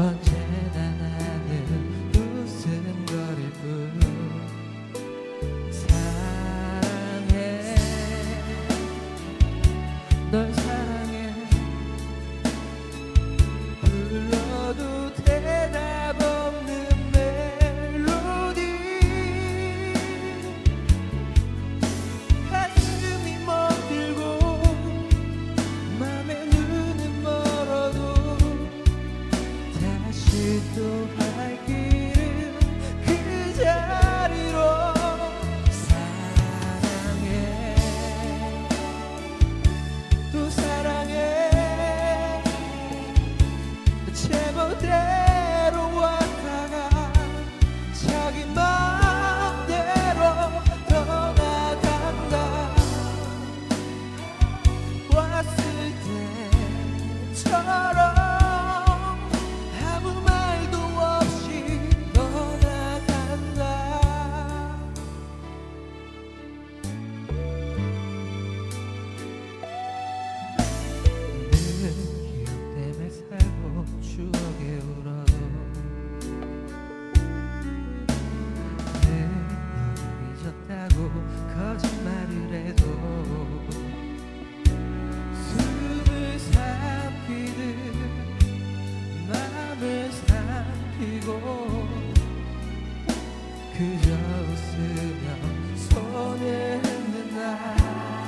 Pacha. 그저 웃으며 손을 흔든다